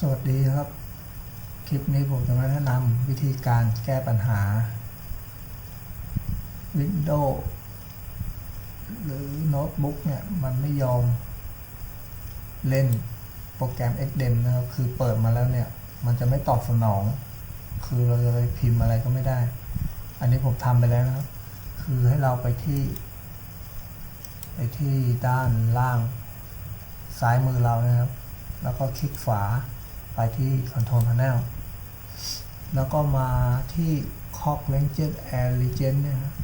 สวัสดีครับ คลิปนี้ผมจะมาแนะนำวิธีการแก้ปัญหา Windows หรือโน้ตบุ๊กเนี่ย มันไม่ยอมเล่นโปรแกรม XDEM นะครับ คือเปิดมาแล้วเนี่ย มันจะไม่ตอบสนอง คือเราจะไปพิมพ์อะไรก็ไม่ได้ อันนี้ผมทำไปแล้วนะครับ คือให้เราไปที่ ไปที่ด้านล่าง ซ้ายมือเรานะครับแล้วก็คลิกฝา ไปที่ Control Panel แล้วก็มาที่ Cog Legend Air Legend เนี่ยนะ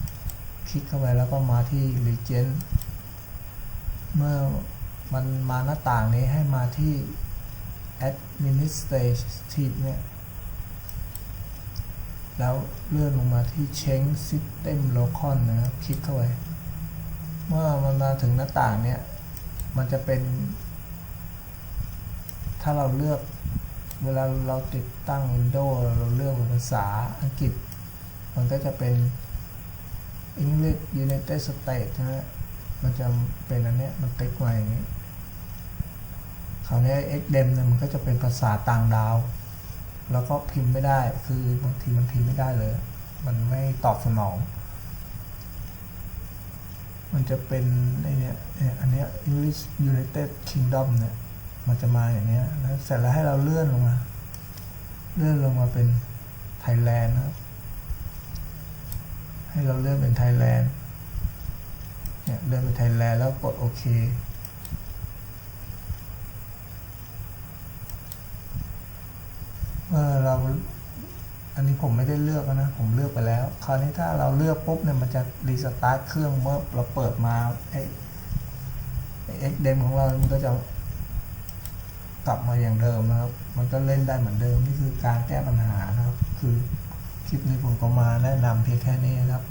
คลิกเข้าไปแล้วก็มาที่ Legend เมื่อมันมาหน้าต่างนี้ให้มาที่ Administrative เนี่ย แล้วเลื่อนลงมาที่ Change System Local นะครับคลิกเข้าไปเมื่อมันมาถึงหน้าต่างเนี่ย มันจะเป็น ถ้าเราเลือก เวลาเราติดตั้ง Windows เราเลือกภาษาอังกฤษ มันก็จะเป็น English United States ใช่ไหมมันจะเป็นอันเนี้ยมันติ๊กมาอย่างนี้คราวนี้ XDEM เนี่ยมันก็จะเป็นภาษาต่างดาว แล้วก็พิมพ์ไม่ได้ คือบางทีมันพิมพ์ไม่ได้เลย มันไม่ตอบสนอง มันจะเป็นไอเนี้ยเนี่ยอันเนี้ย English United Kingdom เนี่ย มันจะมาอย่างเนี้ยแล้วเสร็จแล้วให้เราเลื่อนลงมา เลื่อนลงมาเป็นไทยแลนด์นะครับให้เราเลื่อนเป็นไทยแลนด์เนี่ยเลื่อนเป็นไทยแลนด์แล้วกดโอเคเมื่อเราอันนี้ผมไม่ได้เลือกนะ ผมเลือกไปแล้ว คราวนี้ถ้าเราเลือกปุ๊บเนี่ยมันจะรีสตาร์ทเครื่องเมื่อเราเปิดมาไอ้เอ็กเดมของเรา มันก็จะ กลับมาอย่างเดิมนะครับ มันก็เล่นได้เหมือนเดิม นี่คือการแก้ปัญหานะครับ คือคลิปนี้ผมก็มาแนะนำเพียงแค่นี้นะครับ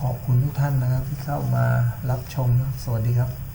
ขอบคุณทุกท่านนะครับที่เข้ามารับชมนะสวัสดีครับ